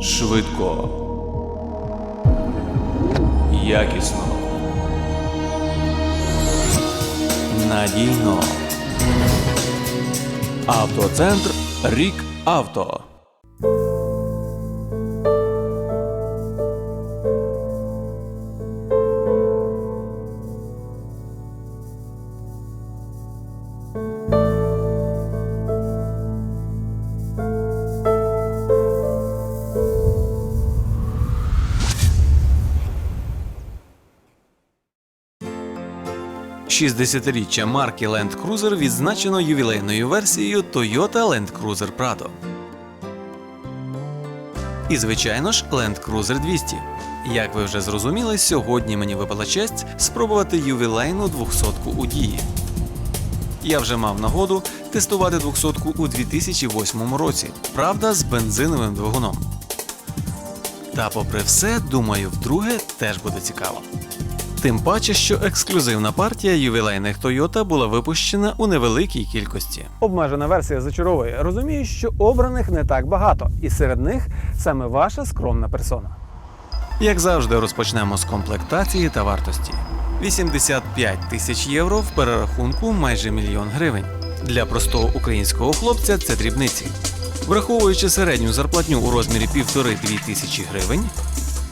Швидко. Якісно. Надійно. Автоцентр Рік Авто. – 60-річчя марки Land Cruiser відзначено ювілейною версією Toyota Land Cruiser Prado. І, звичайно ж, Land Cruiser 200. Як ви вже зрозуміли, сьогодні мені випала честь спробувати ювілейну 200-ку у дії. Я вже мав нагоду тестувати 200-ку у 2008 році, правда, з бензиновим двигуном. Та, попри все, думаю, вдруге теж буде цікаво. Тим паче, що ексклюзивна партія ювілейних Toyota була випущена у невеликій кількості. Обмежена версія зачаровує. Розумію, що обраних не так багато, і серед них саме ваша скромна персона. Як завжди, розпочнемо з комплектації та вартості. 85 тисяч євро в перерахунку майже мільйон гривень. Для простого українського хлопця це дрібниці. Враховуючи середню зарплатню у розмірі півтори-дві тисячі гривень,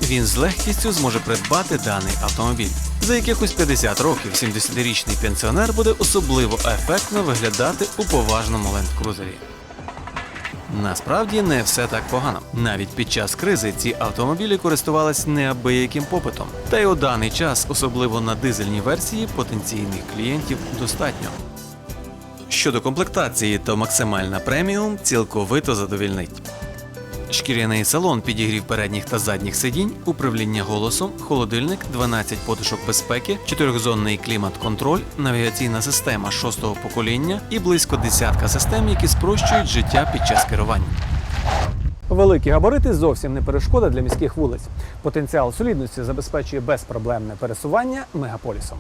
він з легкістю зможе придбати даний автомобіль. За якихось 50 років 70-річний пенсіонер буде особливо ефектно виглядати у поважному лендкрузері. Насправді не все так погано. Навіть під час кризи ці автомобілі користувались неабияким попитом. Та й у даний час, особливо на дизельній версії, потенційних клієнтів достатньо. Щодо комплектації, то максимальна преміум цілковито задовільнить. Шкіряний салон підігрів передніх та задніх сидінь, управління голосом, холодильник, 12 подушок безпеки, чотирьохзонний клімат-контроль, навігаційна система шостого покоління і близько десятка систем, які спрощують життя під час керування. Великі габарити зовсім не перешкода для міських вулиць. Потенціал солідності забезпечує безпроблемне пересування мегаполісом.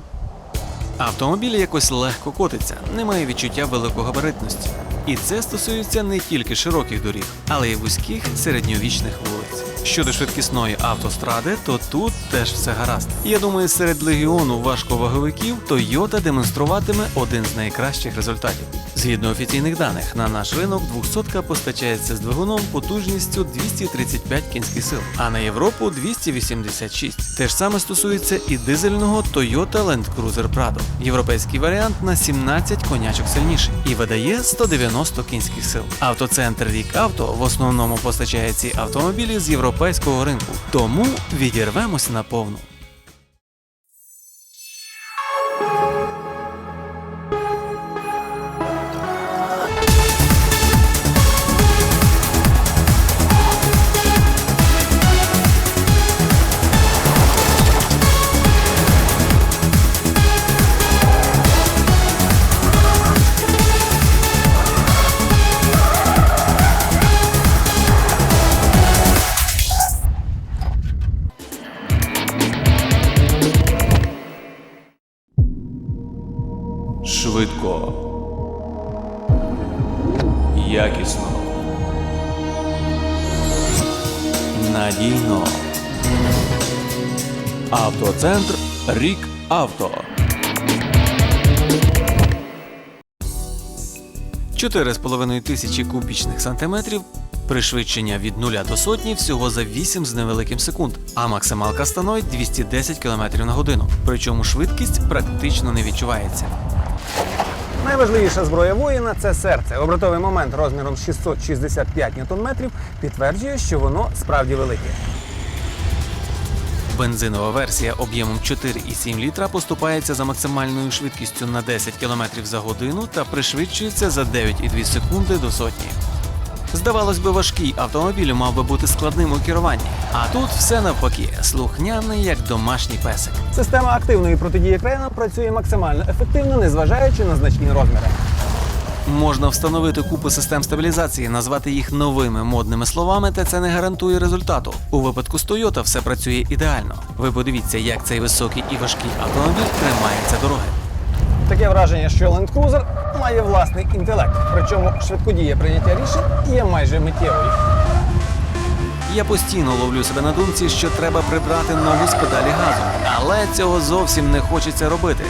Автомобіль якось легко котиться, немає відчуття великогабаритності. І це стосується не тільки широких доріг, але й вузьких середньовічних вулиць. Щодо швидкісної автостради, то тут теж все гаразд. Я думаю, серед легіону важковаговиків Toyota демонструватиме один з найкращих результатів. Згідно офіційних даних, на наш ринок 200 постачається з двигуном потужністю 235 кінських сил, а на Європу 286. Те ж саме стосується і дизельного Toyota Land Cruiser Prado. Європейський варіант на 17 конячок сильніший і видає 190 кінських сил. Автоцентр Рік Авто в основному постачає ці автомобілі з європейського ринку. Тому відірвемося на Якісно. Надійно. Автоцентр Рік Авто. 4,5 тисячі кубічних сантиметрів. Пришвидшення від 0 до сотні всього за 8 з невеликим секунд, а максималка становить 210 км на годину. Причому швидкість практично не відчувається. Найважливіша зброя воїна це серце. Обратовий момент розміром 665 Нм підтверджує, що воно справді велике. Бензинова версія об'ємом 4,7 літра поступається за максимальною швидкістю на 10 км за годину та пришвидшується за 9,2 секунди до сотні. Здавалось би, важкий автомобіль мав би бути складним у керуванні, а тут все навпаки, слухняний як домашній песик. Система активної протидії крена працює максимально ефективно, незважаючи на значні розміри. Можна встановити купу систем стабілізації, назвати їх новими модними словами, та це не гарантує результату. У випадку з Toyota все працює ідеально. Ви подивіться, як цей високий і важкий автомобіль тримається дороги. Таке враження, що Land Cruiser має власний інтелект, причому швидкодія прийняття рішень є майже миттєвою. Я постійно ловлю себе на думці, що треба прибрати ногу з педалі газу, але цього зовсім не хочеться робити.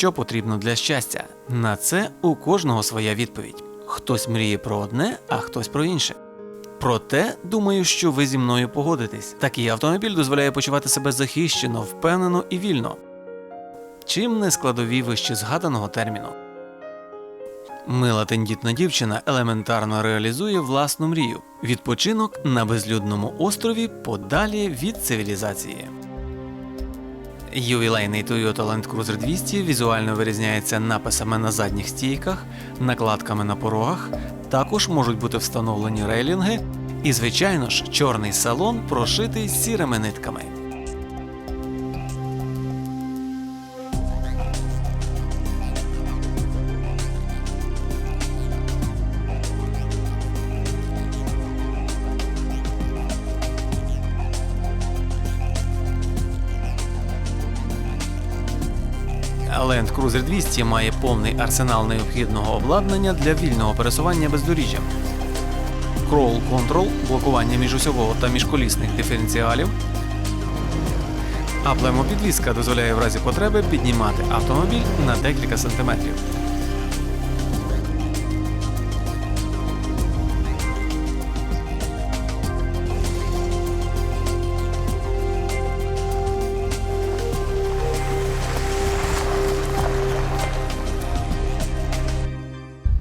Що потрібно для щастя? На це у кожного своя відповідь. Хтось мріє про одне, а хтось про інше. Проте, думаю, що ви зі мною погодитесь. Такий автомобіль дозволяє почувати себе захищено, впевнено і вільно. Чим не складові вище згаданого терміну. Мила тендітна дівчина елементарно реалізує власну мрію відпочинок на безлюдному острові подалі від цивілізації. Ювілейний Toyota Land Cruiser 200 візуально вирізняється написами на задніх стійках, накладками на порогах, також можуть бути встановлені рейлінги, і, звичайно ж, чорний салон прошитий сірими нитками. Land Cruiser 200 має повний арсенал необхідного обладнання для вільного пересування бездоріжжям. Crawl Control – блокування міжосьового та міжколісних диференціалів. А племопідвізка дозволяє в разі потреби піднімати автомобіль на декілька сантиметрів.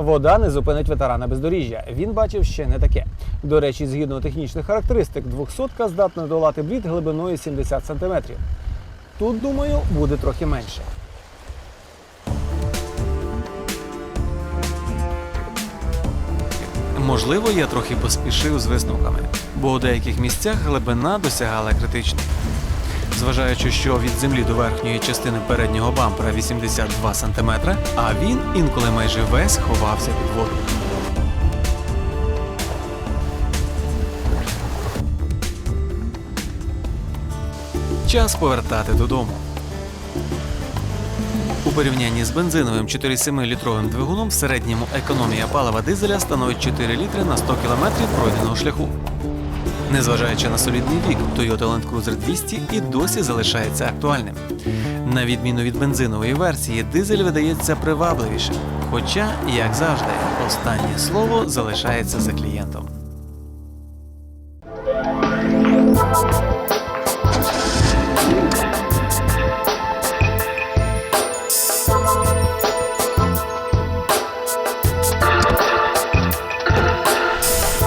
Вода не зупинить ветерана бездоріжжя. Він бачив ще не таке. До речі, згідно технічних характеристик, 200-ка здатна долати брід глибиною 70 см. Тут, думаю, буде трохи менше. Можливо, я трохи поспішив з висновками, бо у деяких місцях глибина досягала критичної. Зважаючи, що від землі до верхньої частини переднього бампера 82 см, а він інколи майже весь ховався під воду. Час повертати додому. У порівнянні з бензиновим 4,7-літровим двигуном в середньому економія палива дизеля становить 4 літри на 100 км пройденого шляху. Незважаючи на солідний вік, Toyota Land Cruiser 200 і досі залишається актуальним. На відміну від бензинової версії, дизель видається привабливішим. Хоча, як завжди, останнє слово залишається за клієнтом.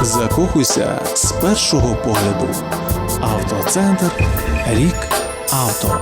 Закохуйся з першого погляду. Автоцентр Рік Авто.